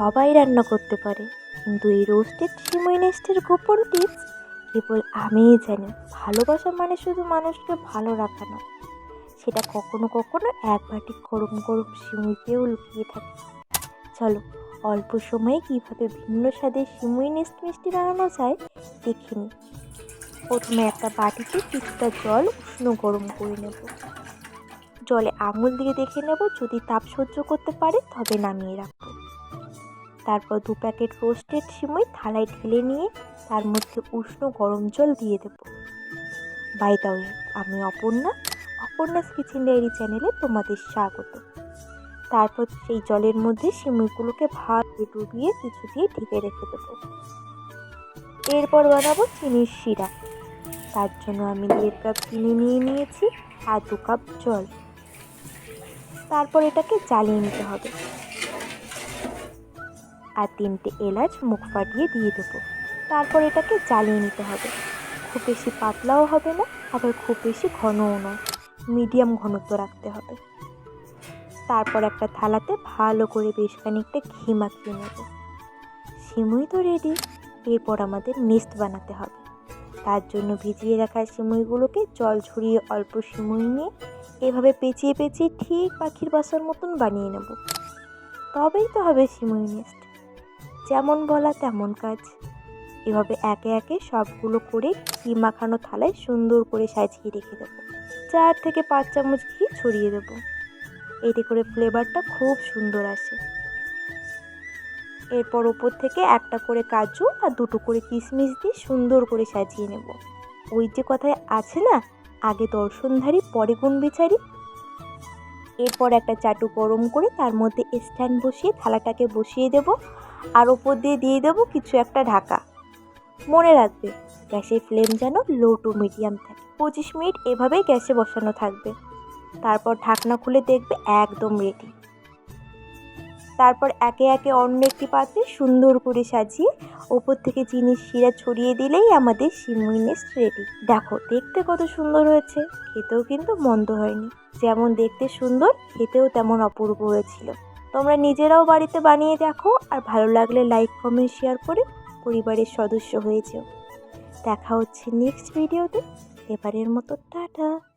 সবাই রান্না করতে পারে। কিন্তু এই রোস্টেড সিমই নেস্টের গোপন টিপস কেবল আমিই জানি, ভালোবাসা মানে শুধু মানুষকে ভালো রাখা না সেটা কখনো কখনো এক বাটি গরম গরম সিমুইতেও লুকিয়ে থাকে। চলো, অল্প সময়ে কীভাবে ভিন্ন স্বাদের সিমুই নেস্ট মিষ্টি বানানো যায় দেখে নিই। প্রথমে একটা বাটিতে কিছুটা জল উষ্ণ গরম করে নেব। জলে আঙুল দিয়ে দেখে নেব যদি তাপ সহ্য করতে পারে তবে নামিয়ে রাখব। তারপর দু প্যাকেট রোস্টেড সিমই থালায় ঢেলে নিয়ে তার মধ্যে উষ্ণ গরম জল দিয়ে দেব। বাই দ্য ওয়ে আমি অপর্ণা, অপর্ণাস কিচেন ডায়েরি চ্যানেলে তোমাদের স্বাগত। তারপর সেই জলের মধ্যে সিমইগুলোকে ভালো ডুবিয়ে কিছু দিয়ে ঢেকে রেখে দেবো। এরপর বানাবো চিনির শিরা। তার জন্য আমি দেড় কাপ চিনি নিয়ে নিয়েছি আর দু কাপ জল। তারপর এটাকে জ্বালিয়ে নিতে হবে। আর তিনটে এলাচ মুখ ফাটিয়ে দিয়ে দেবো। তারপর এটাকে জ্বালিয়ে নিতে হবে। খুব বেশি পাতলাও হবে না, আবার খুব বেশি ঘনও নয়। মিডিয়াম ঘনত্ব রাখতে হবে। তারপর একটা থালাতে ভালো করে বেশ খানিকটা ঘি মাখিয়ে নেব। সিমুই তো রেডি এরপর আমাদের নেস্ট বানাতে হবে। তার জন্য ভিজিয়ে রাখা সিমুইগুলোকে জল ঝরিয়ে অল্প সিমুই নিয়ে এভাবে পেঁচিয়ে পেঁচিয়ে ঠিক পাখির বাসার মতন বানিয়ে নেব। তবেই তো হবে সিমুই নেস্ট যেমন বলা তেমন কাজ। এভাবে একে একে সবগুলো করে ঘি মাখানো থালায় সুন্দর করে সাজিয়ে রেখে দেবো। চার থেকে পাঁচ চামচ ঘি ছড়িয়ে দেবো। এতে করে ফ্লেভারটা খুব সুন্দর আসে। এরপর ওপর থেকে একটা করে কাজু আর দুটো করে কিশমিশ দিয়ে সুন্দর করে সাজিয়ে নেব। ওই যে কথায় আছে না, আগে দর্শনধারী, পরে গুণ বিচারি এরপর একটা চাটু গরম করে তার মধ্যে স্ট্যান্ড বসিয়ে থালাটাকে বসিয়ে দেব আর ওপর দিয়ে দিয়ে দেব কিছু একটা ঢাকা। মনে রাখবে, গ্যাসের ফ্লেম যেন লো টু মিডিয়াম থাকে। পঁচিশ মিনিট এভাবেই গ্যাসে বসানো থাকবে। তারপর ঢাকনা খুলে দেখবে একদম রেডি তারপর একে একে অন্য একটি পাত্রে সুন্দর করে সাজিয়ে ওপর থেকে চিনির শিরা ছড়িয়ে দিলেই আমাদের সিমুই নেস্ট রেডি দেখো, দেখতে কত সুন্দর হয়েছে। খেতেও কিন্তু মন্দ হয়নি। যেমন দেখতে সুন্দর, খেতেও তেমন অপূর্ব হয়েছিল। তোমরা নিজেরাও বাড়িতে বানিয়ে দেখো আর ভালো লাগলে লাইক কমেন্ট শেয়ার করে পরিবারের সদস্য হয়ে যেও। দেখা হচ্ছে নেক্সট ভিডিওতে এবারের মতো, টাটা।